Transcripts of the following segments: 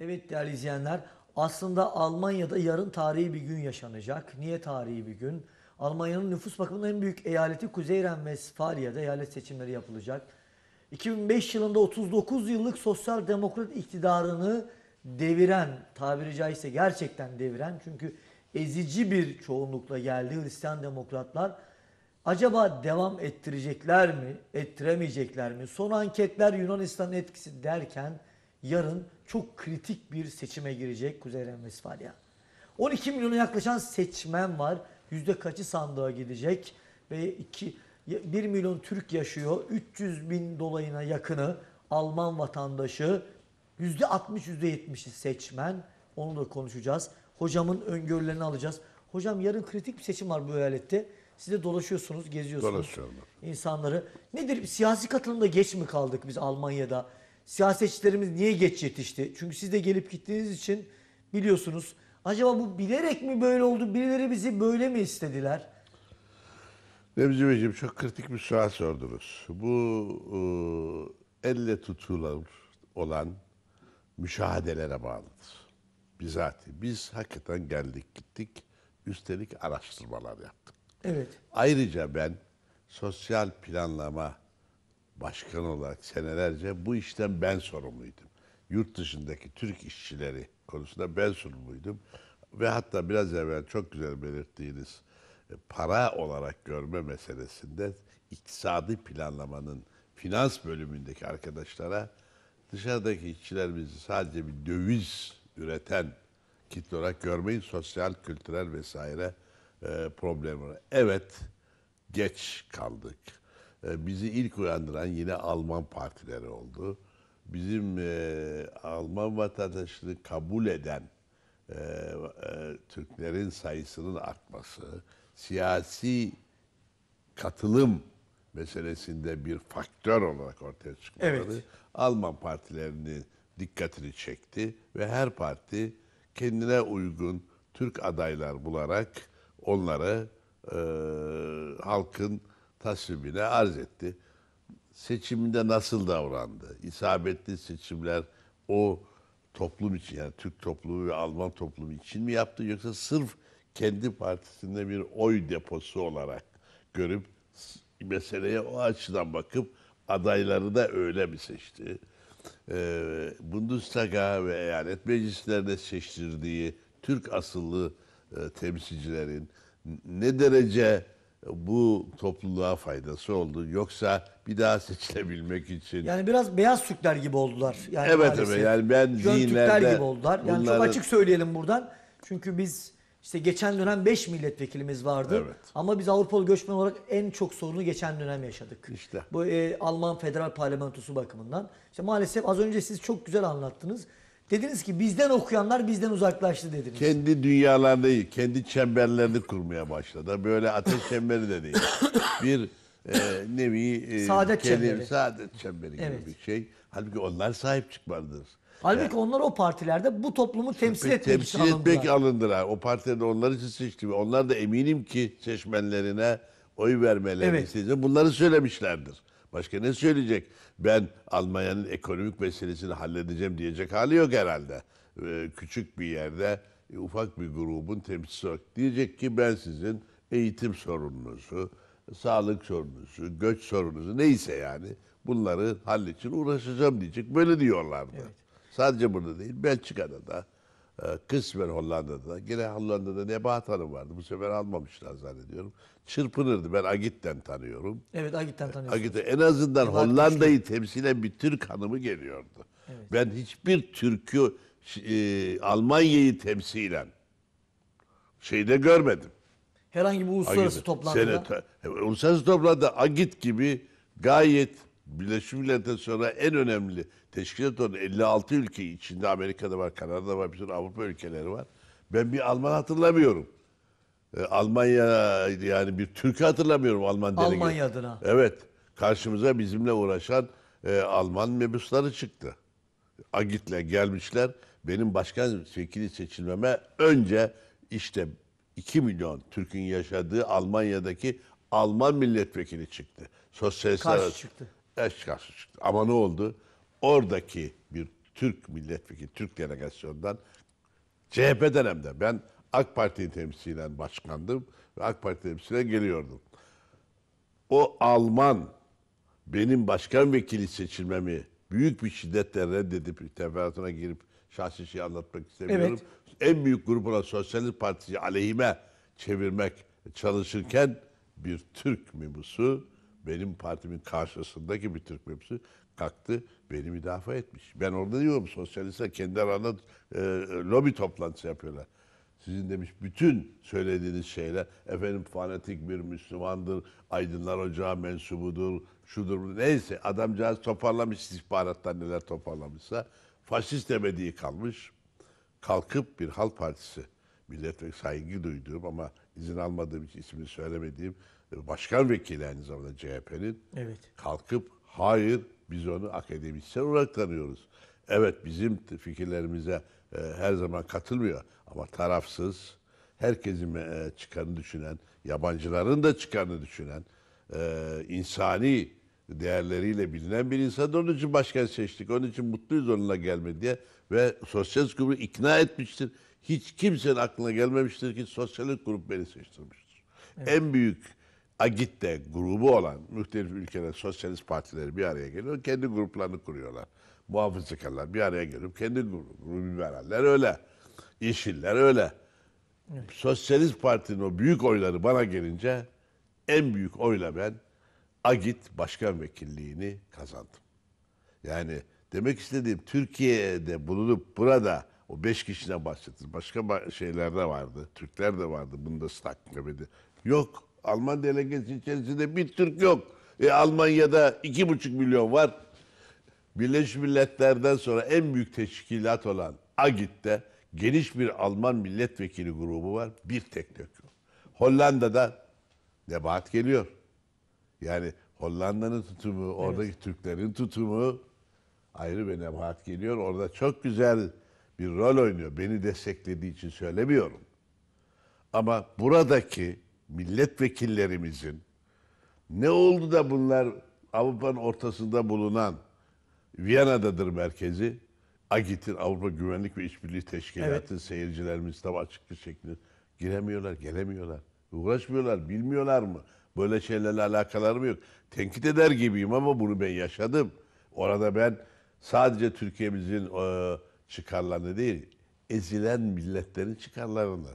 Evet değerli izleyenler, aslında Almanya'da yarın tarihi bir gün yaşanacak. Niye tarihi bir gün? Almanya'nın nüfus bakımından en büyük eyaleti Kuzey Ren-Vesfalya'da eyalet seçimleri yapılacak. 2005 yılında 39 yıllık sosyal demokrat iktidarını deviren, tabiri caizse gerçekten deviren çünkü ezici bir çoğunlukla geldi Hristiyan demokratlar. Acaba devam ettirecekler mi, ettiremeyecekler mi? Son anketler Yunanistan'ın etkisi derken yarın çok kritik bir seçime girecek Kuzey Ren-Vesfalya. 12 milyona yaklaşan seçmen var. Yüzde kaçı sandığa gidecek ve 2 1 milyon Türk yaşıyor. 300 bin dolayına yakını Alman vatandaşı. Yüzde 60 yüzde 70'i seçmen. Onu da konuşacağız. Hocamın öngörülerini alacağız. Hocam yarın kritik bir seçim var bu eyalette. Siz de dolaşıyorsunuz, geziyorsunuz. Dolaşıyorum. insanları. Nedir? Siyasi katılımda geç mi kaldık biz Almanya'da? Siyasetçilerimiz niye geç yetişti? Çünkü siz de gelip gittiğiniz için biliyorsunuz. Acaba bu bilerek mi böyle oldu? Birileri bizi böyle mi istediler? Remzi Beyciğim çok kritik bir sual sordunuz. Bu e, elle tutulur olan müşahedelere bağlıdır. Bizatihi biz hakikaten geldik gittik. Üstelik araştırmalar yaptık. Evet. Ayrıca ben sosyal planlama başkanı olarak senelerce bu işten ben sorumluydum. Yurt dışındaki Türk işçileri konusunda ben sorumluydum. Ve hatta biraz evvel çok güzel belirttiğiniz e, para olarak görme meselesinde iktisadi planlamanın finans bölümündeki arkadaşlara dışarıdaki işçilerimizi sadece bir döviz üreten kitle olarak görmeyin. Sosyal, kültürel vesaire e, problem var. Evet, geç kaldık. E, bizi ilk uyandıran yine Alman partileri oldu. Bizim e, Alman vatandaşlığı kabul eden e, e, Türklerin sayısının artması, siyasi katılım meselesinde bir faktör olarak ortaya çıkmaları Evet. Alman partilerinin dikkatini çekti ve her parti kendine uygun Türk adaylar bularak onları e, halkın tasvibine arz etti. Seçiminde nasıl davrandı? İsabetli seçimler o toplum için yani Türk toplumu ve Alman toplumu için mi yaptı yoksa sırf kendi partisinde bir oy deposu olarak görüp meseleye o açıdan bakıp adayları da öyle mi seçti? Ee, Bundestag'a ve eyalet meclislerine seçtirdiği Türk asıllı e, temsilcilerin ne derece bu topluluğa faydası oldu yoksa bir daha seçilebilmek için Yani biraz beyaz Türkler gibi oldular. Yani Evet, evet. Yani ben zihinlerde gibi oldular. Yani bunların- çok açık söyleyelim buradan. Çünkü biz işte geçen dönem 5 milletvekilimiz vardı. Evet. Ama biz Avrupalı göçmen olarak en çok sorunu geçen dönem yaşadık. İşte. Bu e, Alman Federal Parlamentosu bakımından. İşte maalesef az önce siz çok güzel anlattınız. Dediniz ki bizden okuyanlar bizden uzaklaştı dediniz. kendi dünyalarını, kendi çemberlerini kurmaya başladı. Böyle ateş çemberi de değil. Bir e, nevi e, Saadet kendi- çemberi. Saadet çemberi gibi Evet. bir şey. Halbuki onlar sahip çıkmalıdır. Halbuki onlar o partilerde bu toplumu temsil etmek için temsil etmek alındılar. alındılar. O partiler onlar için seçti. ve Onlar da eminim ki seçmenlerine oy vermelerini Evet. isteyecek. Bunları söylemişlerdir. Başka ne söyleyecek? Ben Almanya'nın ekonomik meselesini halledeceğim diyecek hali yok herhalde. Ee, küçük bir yerde e, ufak bir grubun temsilcisi olarak diyecek ki ben sizin eğitim sorununuzu, sağlık sorununuzu, göç sorununuzu neyse yani bunları halledecek uğraşacağım diyecek. Böyle diyorlardı. Sadece burada değil, Belçika'da da, kısmen Hollanda'da da, yine Hollanda'da Nebahat Hanım vardı. Bu sefer almamışlar zannediyorum. Çırpınırdı. Ben Agit'ten tanıyorum. Evet Agit'ten tanıyorsunuz. Agit'e en azından Nebahat Hollanda'yı temsilen bir Türk hanımı geliyordu. Ben hiçbir Türk'ü e, Almanya'yı temsilen şeyde görmedim. Herhangi bir uluslararası Agit. toplantıda. Senete- e, uluslararası toplantıda Agit gibi gayet Birleşmiş Milletler sonra en önemli teşkilat olan 56 ülke içinde Amerika'da var, Kanada'da var, bütün Avrupa ülkeleri var. Ben bir Alman hatırlamıyorum. E, Almanya yani bir Türk'ü hatırlamıyorum Alman delege. Almanya adına. Evet. Karşımıza bizimle uğraşan e, Alman mebusları çıktı. Agit'le gelmişler. Benim başkan vekili seçilmeme önce işte 2 milyon Türk'ün yaşadığı Almanya'daki Alman milletvekili çıktı. Sosyalistler Karşı çıktı. Evet, karşı çıktı. Ama ne oldu? Oradaki bir Türk milletvekili, Türk delegasyondan CHP dönemde ben AK Parti'yi temsilen başkandım ve AK Parti temsilen geliyordum. O Alman benim başkan vekili seçilmemi büyük bir şiddetle reddedip teferruatına girip şahsi şey anlatmak istemiyorum. En büyük grup olan Sosyalist Partisi aleyhime çevirmek çalışırken bir Türk mimusu benim partimin karşısındaki bir Türk mimusu kalktı beni müdafaa etmiş. Ben orada diyorum sosyalistler kendi aralarında e, lobi toplantısı yapıyorlar. Sizin demiş bütün söylediğiniz şeyler efendim fanatik bir Müslümandır, aydınlar ocağı mensubudur, şudur. Neyse adamcağız toparlamış istihbarattan neler toparlamışsa faşist demediği kalmış. Kalkıp bir Halk Partisi milletvekili saygı duyduğum ama izin almadığım için ismini söylemediğim e, başkan vekili aynı zamanda CHP'nin Evet. kalkıp hayır biz onu akademisyen olarak tanıyoruz. Evet bizim fikirlerimize e, her zaman katılmıyor ama tarafsız, herkesin e, çıkarını düşünen, yabancıların da çıkarını düşünen, e, insani değerleriyle bilinen bir insan. Onun için başkan seçtik. Onun için mutluyuz onunla gelme diye. Ve sosyalist grubu ikna etmiştir. Hiç kimsenin aklına gelmemiştir ki sosyalist grup beni seçtirmiştir. En büyük Agit'te grubu olan muhtelif ülkeler sosyalist partileri bir araya geliyor. Kendi gruplarını kuruyorlar. Muhafazakarlar bir araya gelip kendi grubu. Liberaller öyle. Yeşiller öyle. Sosyalist Parti'nin o büyük oyları bana gelince en büyük oyla ben Agit başkan vekilliğini kazandım. Yani demek istediğim Türkiye'de bulunup burada o beş kişiden bahsettiniz. Başka ba- şeyler de vardı. Türkler de vardı. Bundestag gibi. Yok. Alman delegesi içerisinde bir Türk yok. E, Almanya'da iki buçuk milyon var. Birleşmiş Milletler'den sonra en büyük teşkilat olan AGİT'te geniş bir Alman milletvekili grubu var. Bir tek yok. Hollanda'da Nebahat geliyor. Yani Hollanda'nın tutumu, oradaki Türklerin tutumu ayrı bir nebahat geliyor. Orada çok güzel bir rol oynuyor. Beni desteklediği için söylemiyorum. Ama buradaki milletvekillerimizin ne oldu da bunlar Avrupa'nın ortasında bulunan Viyana'dadır merkezi. AGİT'in Avrupa Güvenlik ve İşbirliği Teşkilatı seyircilerimiz tam açık bir şekilde giremiyorlar, gelemiyorlar. Uğraşmıyorlar, bilmiyorlar mı? Böyle şeylerle alakaları mı yok? Tenkit eder gibiyim ama bunu ben yaşadım. Orada ben sadece Türkiye'mizin e, çıkarlarını değil, ezilen milletlerin çıkarlarını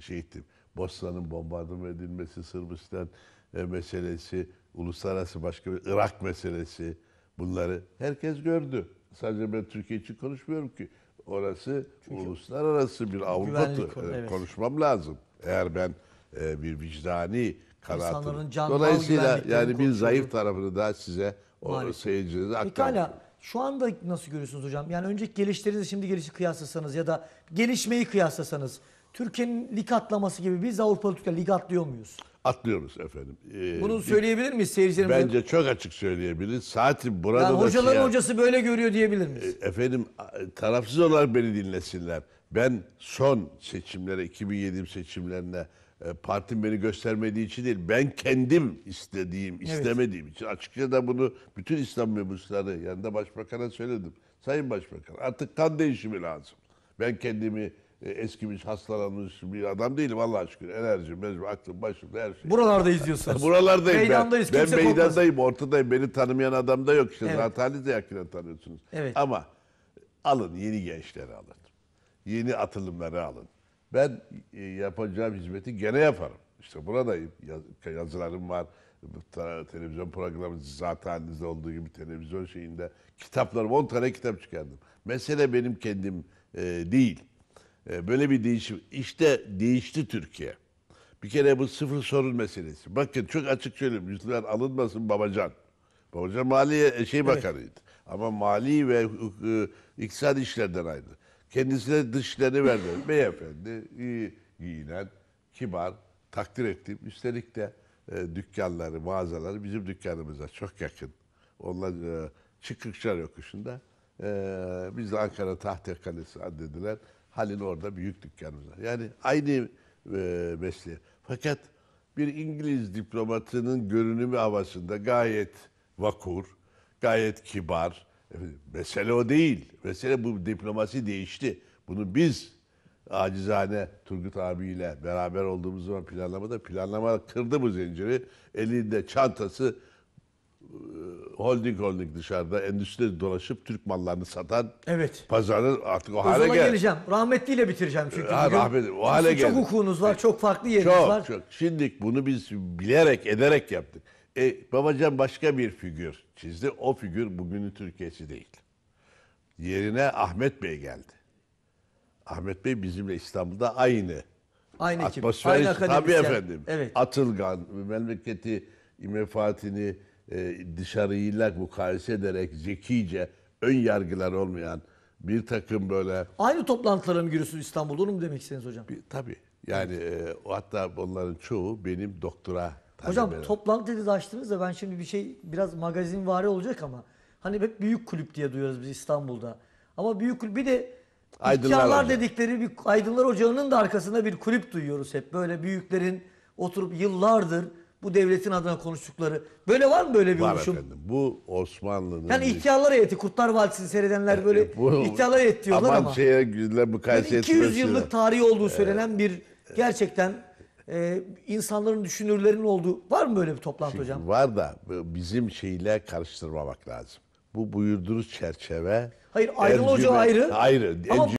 şey ettim. Bosna'nın bombardıman edilmesi, Sırbistan e, meselesi, uluslararası başka bir Irak meselesi bunları herkes gördü. Sadece ben Türkiye için konuşmuyorum ki. Orası uluslararası bir Avrupa konu- e, evet. konuşmam lazım. Eğer ben e, bir vicdani kanaatim. Dolayısıyla yani bir zayıf tarafını da size o Maalesef. seyircinize aktardım. Pekala şu anda nasıl görüyorsunuz hocam? Yani önceki gelişlerinizle şimdi gelişi kıyaslasanız ya da gelişmeyi kıyaslasanız Türkiye'nin lig atlaması gibi biz Avrupalı Türkler lig atlıyor muyuz? Atlıyoruz efendim. Ee, Bunu söyleyebilir miyiz seyircilerimize? Bence çok açık söyleyebiliriz. Zaten burada yani da hocaların siya- hocası böyle görüyor diyebilir miyiz? Efendim a- tarafsız olarak beni dinlesinler. Ben son seçimlere, 2007 seçimlerine e, partim beni göstermediği için değil, ben kendim istediğim, istemediğim için. Açıkça da bunu bütün İslam mebusları yanında başbakana söyledim. Sayın Başbakan artık kan değişimi lazım. Ben kendimi e, eskimiş, hastalanmış bir adam değilim Allah'a şükür. Enerjim, mecbur, aklım, başımda her şey. Buralarda izliyorsunuz. Buralardayım Meydandayız, ben. Ben kimse korkmasın. meydandayım, ortadayım. Beni tanımayan adam da yok işte. Evet. Zaten de yakinen tanıyorsunuz. Evet. Ama alın, yeni gençleri alın. Yeni atılımları alın. Ben e, yapacağım hizmeti gene yaparım. İşte buradayım. Yaz- yazılarım var. Televizyon programı zaten halinizde olduğu gibi televizyon şeyinde. Kitaplarım, 10 tane kitap çıkardım. Mesele benim kendim e, değil. E, böyle bir değişim. İşte değişti Türkiye. Bir kere bu sıfır sorun meselesi. Bakın çok açık söyleyeyim. Yüzler alınmasın Babacan. Babacan Maliye e, şey bakanıydı. Ama mali ve e, iktisadi işlerden ayrı. Kendisine dışlarını verdi. Beyefendi, iyi giyinen, kibar, takdir ettim. Üstelik de e, dükkanları, mağazaları bizim dükkanımıza çok yakın. Onlar e, Çıkıkçar yokuşunda. E, biz de Ankara Tahta Kalesi addedilen Halil orada büyük dükkanımız var. Yani aynı e, mesleği. Fakat bir İngiliz diplomatının görünümü havasında gayet vakur, gayet kibar, Efendim, mesele o değil. Mesele bu diplomasi değişti. Bunu biz acizane Turgut abiyle beraber olduğumuz zaman planlamada planlama kırdı bu zinciri. Elinde çantası e, holding holding dışarıda endüstri dolaşıp Türk mallarını satan Evet. pazarı artık o hale Özal'a geldi. geleceğim. Rahmetliyle bitireceğim çünkü. Ha, rahmetli, o hale Sizin Çok geldi. hukukunuz var, çok farklı yeriniz Çok var. çok. Şimdi bunu biz bilerek ederek yaptık. E, Babacan başka bir figür çizdi. O figür bugünün Türkiye'si değil. Yerine Ahmet Bey geldi. Ahmet Bey bizimle İstanbul'da aynı. Aynı Atmosfer aynı Tabii efendim. Evet. Atılgan, memleketi, menfaatini e, dışarıyla mukayese ederek zekice, ön yargılar olmayan bir takım böyle Aynı toplantılara mı giriyorsunuz İstanbul'da? Onu mu demek istediniz hocam? bir, tabii yani e, hatta onların çoğu benim doktora Hocam talebeleri. toplantı dediniz açtınız da ben şimdi bir şey biraz magazinvari olacak ama hani hep büyük kulüp diye duyuyoruz biz İstanbul'da. Ama büyük kulüp bir de Aydınlar dedikleri bir Aydınlar Ocağı'nın da arkasında bir kulüp duyuyoruz hep. Böyle büyüklerin oturup yıllardır bu devletin adına konuştukları. Böyle var mı böyle bir Var oluşum? efendim. Bu Osmanlı'nın... Yani ihtiyarlar heyeti, Kurtlar Vadisi'ni seyredenler böyle E, Bu- ihtiyarlar heyeti diyorlar aman ama. şeye gülle mukayese Yani 200 etmesi- yıllık tarihi olduğu söylenen bir gerçekten e, insanların düşünürlerin olduğu var mı böyle bir toplantı hocam? Var da bizim şeyle karıştırmamak lazım. Bu buyurduğunuz çerçeve... Hayır, Aydın Hoca ayrı. Ayrı. Ama